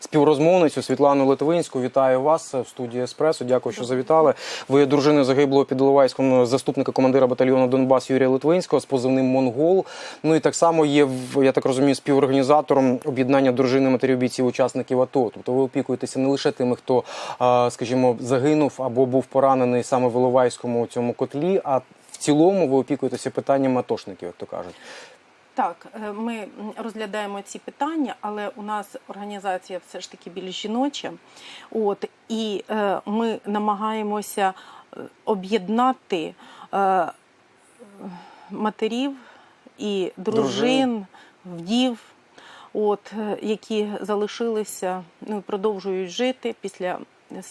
Співрозмовницю Світлану Литвинську вітаю вас в студії Еспресо. Дякую, що завітали. Ви дружина загиблого під Іловайськом заступника командира батальйону Донбас Юрія Литвинського з позивним Монгол. Ну і так само є я так розумію, співорганізатором об'єднання дружини матерів бійців учасників АТО. Тобто ви опікуєтеся не лише тими, хто, скажімо, загинув або був поранений саме в Іловайському цьому котлі, а в цілому ви опікуєтеся питанням атошників, як то кажуть. Так, е, ми розглядаємо ці питання, але у нас організація все ж таки більш жіноча. От і е, ми намагаємося е, об'єднати е, матерів і дружин, вдів, от е, які залишилися, ну продовжують жити після. е,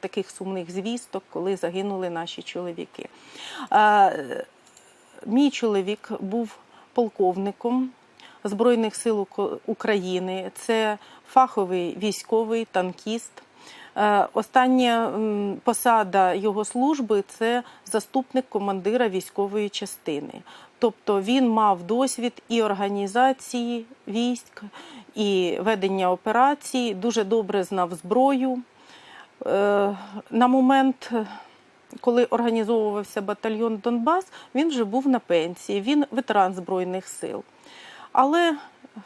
Таких сумних звісток, коли загинули наші чоловіки. Е, Мій чоловік був полковником Збройних сил України. Це фаховий військовий танкіст. Е, Остання посада його служби це заступник командира військової частини. Тобто він мав досвід і організації військ, і ведення операцій, дуже добре знав зброю. Е, На момент коли організовувався батальйон Донбас, він вже був на пенсії, він ветеран Збройних сил. Але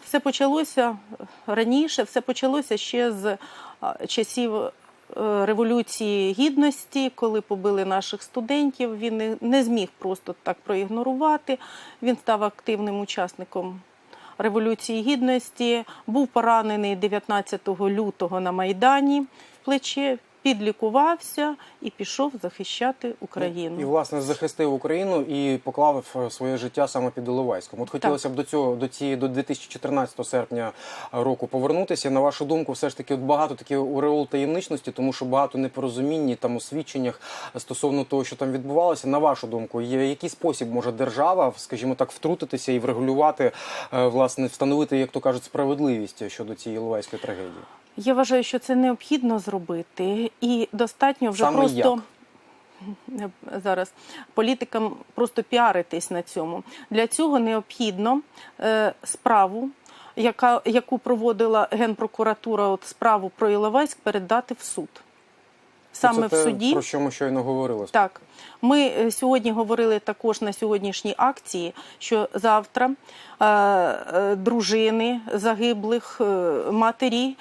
все почалося раніше, все почалося ще з часів е, Революції Гідності, коли побили наших студентів. Він не зміг просто так проігнорувати. Він став активним учасником Революції Гідності, був поранений 19 лютого на Майдані в плече, підлікувався і пішов захищати Україну. І власне захистив Україну і поклав е, своє життя саме під Іловайськом. От хотілося б до цього до цієї до 2014 серпня року повернутися. На вашу думку, все ж таки, от багато такі уреол таємничності, тому що багато непорозумінь і там у свідченнях стосовно того, що там відбувалося. На вашу думку, є який спосіб може держава, скажімо так, втрутитися і врегулювати е, власне, встановити, як то кажуть, справедливість щодо цієї Іловайської трагедії? Я вважаю, що це необхідно зробити, і достатньо вже Саме просто зараз політикам просто піаритись на цьому. Для цього необхідно е, справу, яка, яку проводила Генпрокуратура, от справу про Іловайськ, передати в суд. Саме Це в суді. про що ми щойно говорили. Так, ми е, сьогодні говорили також на сьогоднішній акції, що завтра е, е, дружини загиблих матері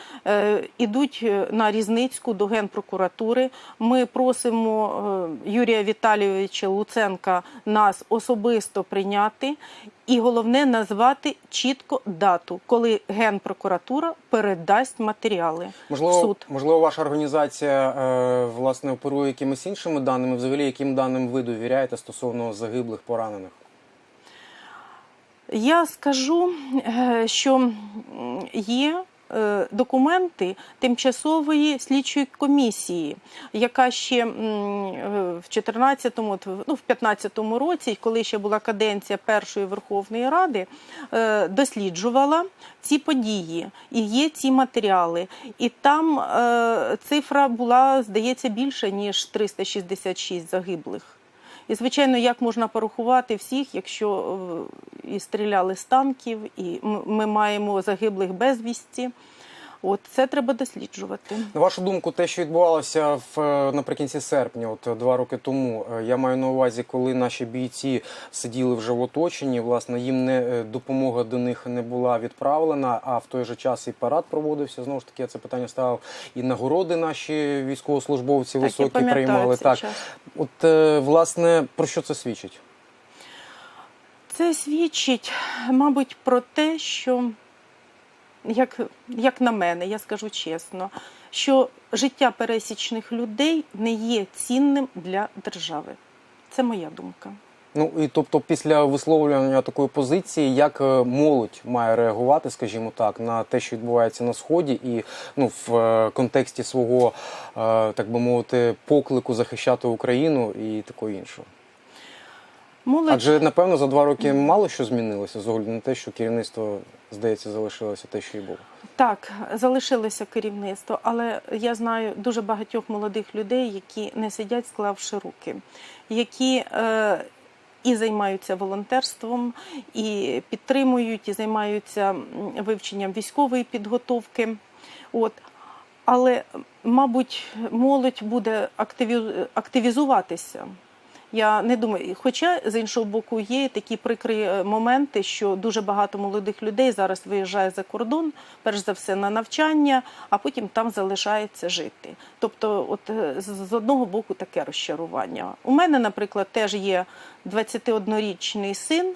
ідуть е, на Різницьку до Генпрокуратури. Ми просимо Юрія Віталійовича Луценка нас особисто прийняти. І головне назвати чітко дату, коли Генпрокуратура передасть матеріали в Можливо, суд. можливо, ваша організація власне оперує якимись іншими даними. Взагалі, яким даним ви довіряєте стосовно загиблих, поранених? Я скажу, е, що є документи тимчасової слідчої комісії, яка ще е, в 14-му, ну, в 15-му році, коли ще була каденція першої Верховної Ради, е, досліджувала ці події. І є ці матеріали. І там е, цифра була, здається, більше, ніж 366 загиблих. І, звичайно, як можна порахувати всіх, якщо е, і стріляли з танків, і ми маємо загиблих безвісті. От це треба досліджувати. На вашу думку, те, що відбувалося в е, наприкінці серпня, от е, два роки тому, е, я маю на увазі, коли наші бійці сиділи вже в оточенні, власне, їм не допомога до них не була відправлена, а в той же час і парад проводився. Знову ж таки, я це питання ставив. І нагороди наші військовослужбовці Так, високі приймали. Так, час. от власне про що це свідчить? Це свідчить, мабуть, про те, що, як, як на мене, я скажу чесно, що життя пересічних людей не є цінним для держави. Це моя думка. Ну і тобто, після висловлювання такої позиції, як е, молодь має реагувати, скажімо так, на те, що відбувається на сході, і ну в е, контексті свого, е, так би мовити, поклику захищати Україну і такого іншого. Молодь Адже напевно за два роки мало що змінилося з огляду на те, що керівництво здається залишилося те, що і було. Так, залишилося керівництво, але я знаю дуже багатьох молодих людей, які не сидять, склавши руки, які е, і займаються волонтерством, і підтримують, і займаються вивченням військової підготовки. От. Але, мабуть, молодь буде активі- активізуватися. Я не думаю, хоча з іншого боку є такі прикрі е, моменти, що дуже багато молодих людей зараз виїжджає за кордон, перш за все на навчання, а потім там залишається жити. Тобто, от е, з одного боку таке розчарування. У мене, наприклад, теж є 21-річний син,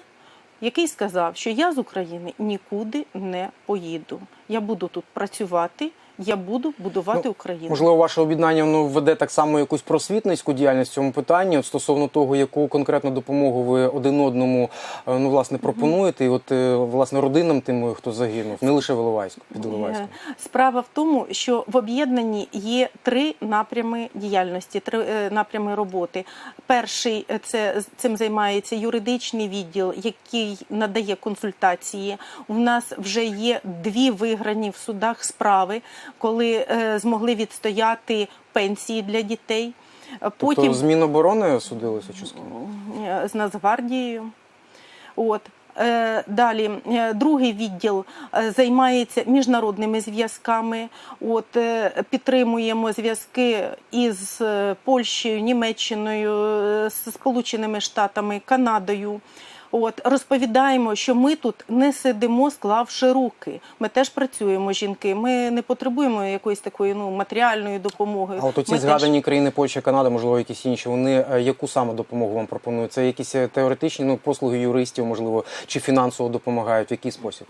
який сказав, що я з України нікуди не поїду. Я буду тут працювати, я буду будувати Ну, Україну. Можливо, ваше об'єднання воно веде так само якусь просвітницьку діяльність в цьому питанні от стосовно того, яку конкретну допомогу ви один одному е, ну власне пропонуєте, і от е, власне родинам тим, хто загинув, не лише в Іловайську, під Іловайськом. Е, Справа в тому, що в об'єднанні є три напрями діяльності, три е, напрями роботи. Перший е, це цим займається юридичний відділ, який надає консультації. У нас вже є дві виграні в судах справи, коли е, змогли відстояти пенсії для дітей. Е, Тобто з Міноборони судилися чи з ким? Е, з Нацгвардією. От. Е, Далі другий відділ займається міжнародними зв'язками. От підтримуємо зв'язки із Польщею, Німеччиною, Сполученими Штатами, Канадою. От розповідаємо, що ми тут не сидимо, склавши руки. Ми теж працюємо, жінки. Ми не потребуємо якоїсь такої ну матеріальної допомоги. А от теж- згадані країни Польща, Канада, можливо, якісь інші. Вони е, яку саме допомогу вам пропонують? Це якісь е, теоретичні ну послуги юристів, можливо, чи фінансово допомагають? В який спосіб?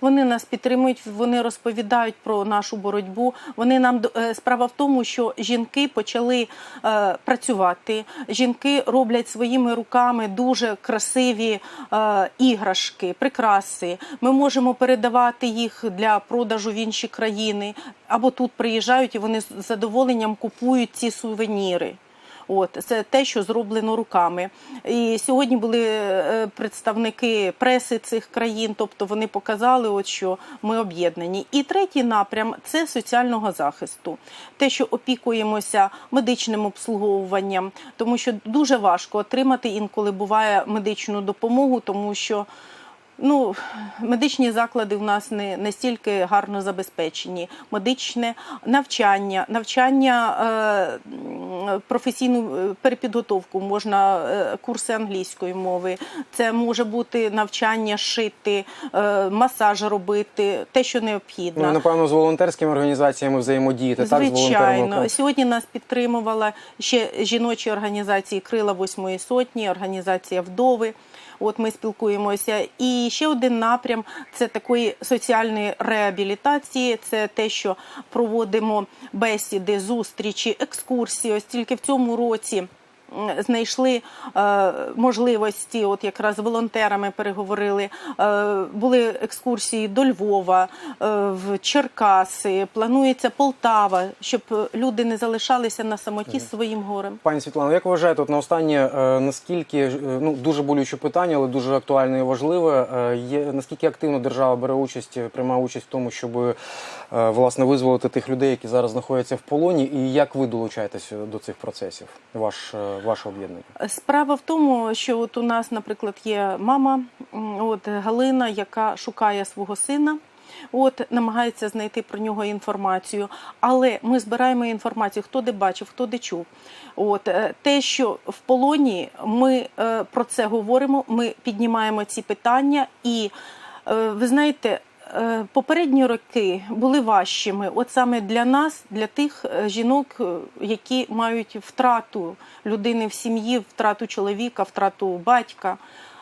Вони нас підтримують, вони розповідають про нашу боротьбу. Вони нам е, справа в тому, що жінки почали е, працювати. Жінки роблять своїми руками дуже красиві е, іграшки, прикраси. Ми можемо передавати їх для продажу в інші країни, або тут приїжджають і вони з задоволенням купують ці сувеніри. От це те, що зроблено руками. І сьогодні були е, представники преси цих країн, тобто вони показали, от що ми об'єднані. І третій напрям це соціального захисту, те, що опікуємося медичним обслуговуванням, тому що дуже важко отримати інколи буває медичну допомогу, тому що. Ну, медичні заклади в нас не настільки гарно забезпечені. Медичне навчання, навчання е, професійну е, перепідготовку, можна е, курси англійської мови. Це може бути навчання шити, масаж робити, те, що необхідно. Ну, напевно, з волонтерськими організаціями взаємодіяти, так, з. Звичайно, сьогодні нас підтримувала ще жіночі організації Крила Восьмої сотні, організація Вдови. От ми спілкуємося. І ще один напрям це такої соціальної реабілітації. Це те, що проводимо бесіди, зустрічі, екскурсії. Ось тільки в цьому році. Знайшли е, можливості, от якраз волонтерами переговорили. Е, були екскурсії до Львова, е, в Черкаси. Планується Полтава, щоб люди не залишалися на самоті з своїм горем. Пані Світлано, як вважаєте, от на останнє наскільки ну дуже болюче питання, але дуже актуальне і важливе. Є наскільки активно держава бере участь, приймає участь в тому, щоб власне визволити тих людей, які зараз знаходяться в полоні, і як ви долучаєтесь до цих процесів? Ваш ваше об'єднання? Справа в тому, що от у нас, наприклад, є мама, от Галина, яка шукає свого сина. От намагається знайти про нього інформацію, але ми збираємо інформацію, хто де бачив, хто де чув. От е, те, що в полоні, ми е, про це говоримо, ми піднімаємо ці питання, і е, ви знаєте, попередні роки були важчими. От саме для нас, для тих е, жінок, е, які мають втрату людини в сім'ї, втрату чоловіка, втрату батька.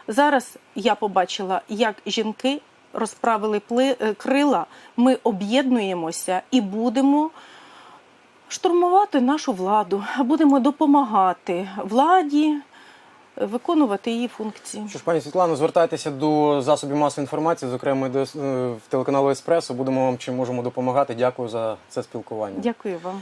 Зараз я побачила, як жінки розправили е, крила. Ми об'єднуємося і будемо штурмувати нашу владу, будемо допомагати владі е, виконувати її функції. Що ж, пані Світлано, звертайтеся до засобів масової інформації, зокрема до е, телеканалу Еспресо. Будемо вам чим можемо допомагати. Дякую за це спілкування. Дякую вам.